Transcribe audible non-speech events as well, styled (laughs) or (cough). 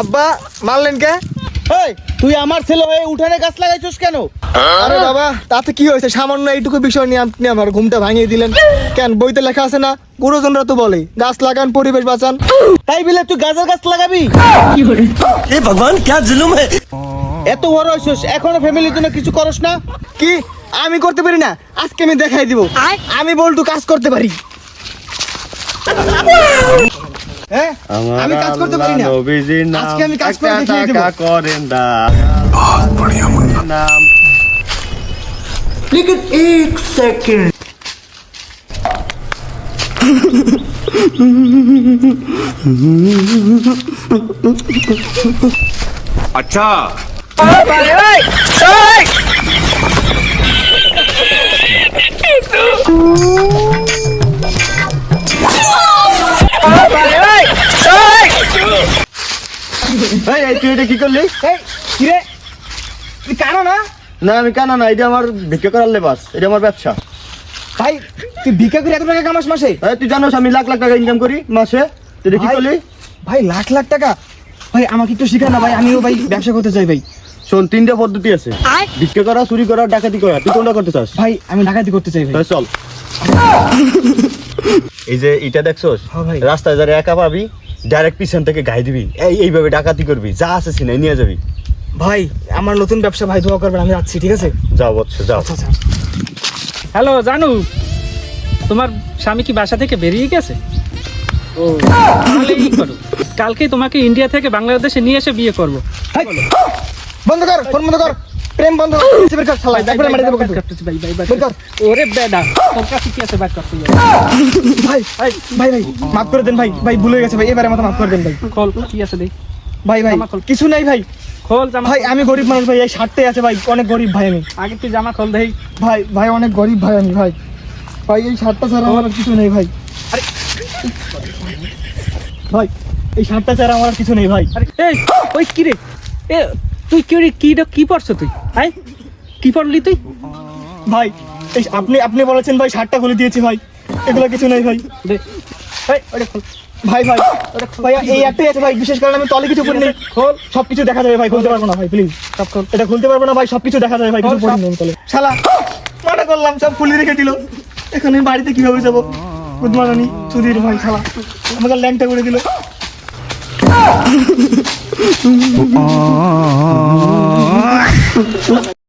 আব্বা মারলেন কে এই তুই আমার ছেলে হয়ে উঠানে গাছ লাগাইছিস কেন আরে বাবা তাতে কি হয়েছে সামান্য এইটুকু বিষয় নিয়ে আপনি আমার ঘুমটা ভাঙিয়ে দিলেন কেন বইতে লেখা আছে না গুরুজনরা তো বলে গাছ লাগান পরিবেশ বাঁচান তাই বলে তুই গাছের গাছ লাগাবি हे भगवान क्या जुलुम है এত বড় হয়েছিস এখনো ফ্যামিলির জন্য কিছু করস না কি আমি করতে পারি না আজকে আমি দেখাই দিব আমি বলটু কাজ করতে পারি হ্যাঁ আমি কাজ করতে পারি না। আজকে আমি কাজ করে দেখিয়ে দেব। করেন দা। নাম। এই, এই, তুই এটা কি করলি? এই কিরে? তুই কানো না? না আমি কেন না এটা আমার ভিক্ষা করার লেবাস এটা আমার ব্যবসা। ভাই তুই ভিক্ষা করে এত টাকা কামাস মাসে? এই, তুই জানোস আমি লাখ লাখ টাকা ইনকাম করি মাসে তুই এটা কি ভাই, করলি? ভাই লাখ লাখ টাকা? ভাই আমাকে একটু শিখা না ভাই আমিও ভাই ব্যবসা করতে চাই ভাই। শোন তিনটা পদ্ধতি আছে। ভিক্ষা করা চুরি করা ডাকাতি করা তুই কোনটা করতে চাস? ভাই আমি ডাকাতি করতে চাই ভাই। চল। (laughs) এই যে এটা দেখছোস? হ্যাঁ ভাই। রাস্তায় যারা একা পাবি ডাইরেক্ট পিছন থেকে গাই দিবি। এই এইভাবে ডাকাতি করবি যা আছে সিনাই নিয়ে যাবি। ভাই আমার নতুন ব্যবসা ভাই দোয়া করবেন আমি যাচ্ছি ঠিক আছে? যাও বৎস যাও। আচ্ছা আচ্ছা। হ্যালো জানু তোমার স্বামী কি বাসা থেকে বেরিয়ে গেছে? ও। তাহলে এই করো? কালকে তোমাকে ইন্ডিয়া থেকে বাংলাদেশে নিয়ে এসে বিয়ে করব। বন্ধ কর ফোন বন্ধ কর। প্রেম বন্ধ কর বের কর শালা। দেখবে মারি দেবো কিন্তু। ভাই ভাই ভাই। কর। ওরে বেডা তোর কাছে কি আছে ব্যাক করতে ভাই ভাই। ভাই ভাই মাফ করে দেন ভাই ভাই ভুলে গেছে ভাই এবারে মতো মাফ করে দেন ভাই। খোল কি আছে দেখ। ভাই ভাই কিছু নাই ভাই। খোল জামা ভাই আমি গরিব মানুষ ভাই এই শার্টটাই আছে ভাই অনেক গরিব ভাই আমি। আগে তুই জামা খোল দেই। ভাই ভাই অনেক গরিব ভাই আমি ভাই। ভাই এই শার্টটা ছাড়া আমার কিছু নেই ভাই। আরে। ভাই এই শার্টটা ছাড়া আমার কিছু নেই ভাই। আরে এই ওই কি রে? এ তুই কি কি কি পড়ছ তুই? হাই কি পড়লি তুই? ভাই এই আপনি আপনি বলেছেন ভাই শার্টটা খুলে দিয়েছি ভাই। এগুলো কিছু নাই ভাই। খোল। ভাই ভাই ভাই এই একটাই আছে ভাই বিশেষ কারণে আমি তলে কিছু পড়িনি। খোল। সব কিছু দেখা যাবে ভাই খুলতে পারব না ভাই প্লিজ সব এটা খুলতে পারব না ভাই সব কিছু দেখা যাবে ভাই কিছু। পড়িনি আমি তলে। শালা মানা করলাম সব খুলে রেখে দিল। এখন আমি বাড়িতে কীভাবে যাব? বুধমারানি চুরির ভাই শালা আমাকে ল্যাংটা করে দিল। oh.